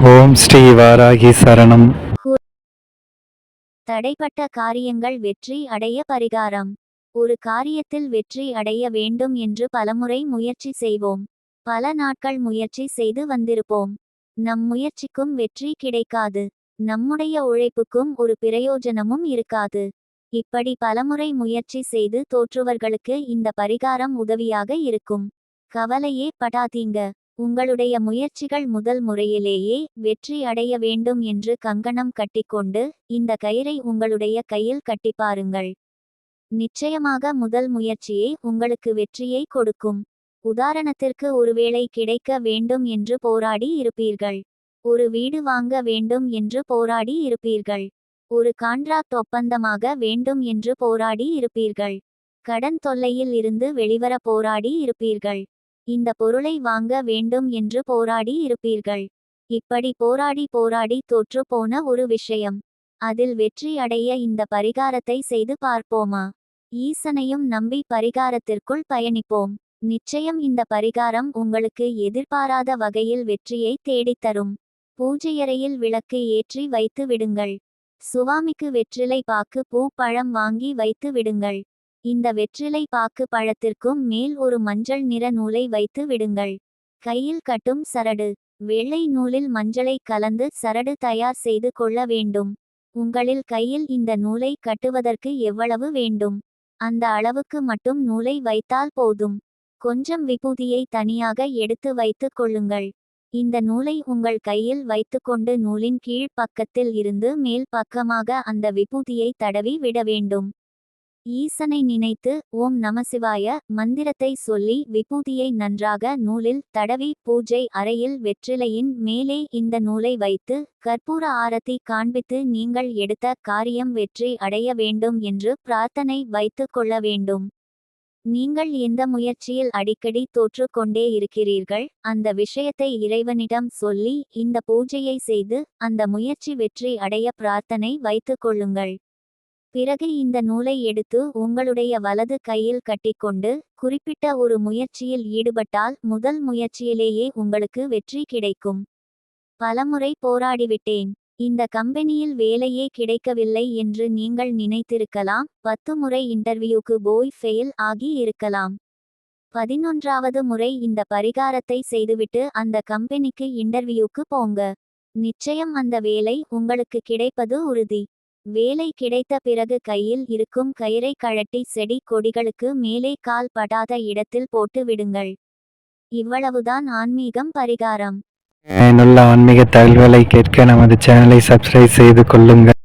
ஓம் ஸ்ரீ வாராகி சரணம். தடைப்பட்ட காரியங்கள் வெற்றி அடைய பரிகாரம். ஒரு காரியத்தில் வெற்றி அடைய வேண்டும் என்று பலமுறை முயற்சி செய்வோம். பல நாட்கள் முயற்சி செய்து வந்திருப்போம். நம் முயற்சிக்கும் வெற்றி கிடைக்காது. நம்முடைய உழைப்புக்கும் ஒரு பிரயோஜனமும் இருக்காது. இப்படி பலமுறை முயற்சி செய்து தோற்றுவர்களுக்கு இந்த பரிகாரம் உதவியாக இருக்கும். கவலையே படாதீங்க. உங்களுடைய முயற்சிகள் முதல் முறையிலேயே வெற்றி அடைய வேண்டும் என்று கங்கணம் கட்டிக்கொண்டு இந்த கயிறை உங்களுடைய கையில் கட்டிப்பாருங்கள். நிச்சயமாக முதல் முயற்சியே உங்களுக்கு வெற்றியை கொடுக்கும். உதாரணத்திற்கு ஒருவேளை கிடைக்க வேண்டும் என்று போராடி இருப்பீர்கள். ஒரு வீடு வாங்க வேண்டும் என்று போராடி இருப்பீர்கள். ஒரு கான்ட்ராக்ட் ஒப்பந்தமாக வேண்டும் என்று போராடி இருப்பீர்கள். கடன் தொல்லையில் இருந்து வெளிவர போராடி இருப்பீர்கள். இந்த பொருளை வாங்க வேண்டும் என்று போராடி இருப்பீர்கள். இப்படி போராடி போராடி தோற்று போன ஒரு விஷயம். அதில் வெற்றி அடைய இந்த பரிகாரத்தை செய்து பார்ப்போமா? ஈசனையும் நம்பி பரிகாரத்திற்குள் பயணிப்போம். நிச்சயம் இந்த பரிகாரம் உங்களுக்கு எதிர்பாராத வகையில் வெற்றியை தேடித்தரும். பூஜையறையில் விளக்கு ஏற்றி வைத்து விடுங்கள். சுவாமிக்கு வெற்றிலை பாக்கு பூ பழம் வாங்கி வைத்து விடுங்கள். இந்த வெற்றிலை பாக்கு பழத்திற்கும் மேல் ஒரு மஞ்சள் நிற நூலை வைத்து விடுங்கள். கையில் கட்டும் சரடு. வெள்ளை நூலில் மஞ்சளை கலந்து சரடு தயார் செய்து கொள்ள வேண்டும். உங்களில் கையில் இந்த நூலை கட்டுவதற்கு எவ்வளவு வேண்டும்? அந்த அளவுக்கு மட்டும் நூலை வைத்தால் போதும். கொஞ்சம் விபூதியை தனியாக எடுத்து வைத்துக் கொள்ளுங்கள். இந்த நூலை உங்கள் கையில் வைத்துக்கொண்டு நூலின் கீழ் பக்கத்தில் இருந்து மேல் பக்கமாக அந்த விபூதியை தடவி விட வேண்டும். ஈசனை நினைத்து ஓம் நமசிவாய மந்திரத்தை சொல்லி விபூதியை நன்றாக நூலில் தடவி பூஜை அறையில் வெற்றிலையின் மேலே இந்த நூலை வைத்து கற்பூர ஆரத்தி காண்பித்து நீங்கள் எடுத்த காரியம் வெற்றி அடைய வேண்டும் என்று பிரார்த்தனை வைத்து கொள்ள வேண்டும். நீங்கள் எந்த முயற்சியில் அடிக்கடி தோற்று கொண்டே இருக்கிறீர்கள். அந்த விஷயத்தை இறைவனிடம் சொல்லி இந்த பூஜையை செய்து அந்த முயற்சி வெற்றி அடைய பிரார்த்தனை வைத்துக் கொள்ளுங்கள். பிறகு இந்த நூலை எடுத்து உங்களுடைய வலது கையில் கட்டிக்கொண்டு குறிப்பிட்ட ஒரு முயற்சியில் ஈடுபட்டால் முதல் முயற்சியிலேயே உங்களுக்கு வெற்றி கிடைக்கும். பலமுறை போராடிவிட்டேன். இந்த கம்பெனியில் வேலையே கிடைக்கவில்லை என்று நீங்கள் நினைத்திருக்கலாம். பத்து முறை இன்டர்வியூக்கு போய் ஃபெயில் ஆகி இருக்கலாம். பதினொன்றாவது முறை இந்த பரிகாரத்தை செய்துவிட்டு அந்த கம்பெனிக்கு இன்டர்வியூக்கு போங்க. நிச்சயம் அந்த வேலை உங்களுக்கு கிடைப்பது உறுதி. வேலை கிடைத்த பிறகு கையில் இருக்கும் கயிறை கழட்டி செடி கொடிகளுக்கு மேலே கால் படாத இடத்தில் போட்டு விடுங்கள். இவ்வளவுதான் ஆன்மீகம் பரிகாரம். பயனுள்ள ஆன்மீக தகவலை கேட்க நமது சேனலை சப்ஸ்கிரைப் செய்து கொள்ளுங்கள்.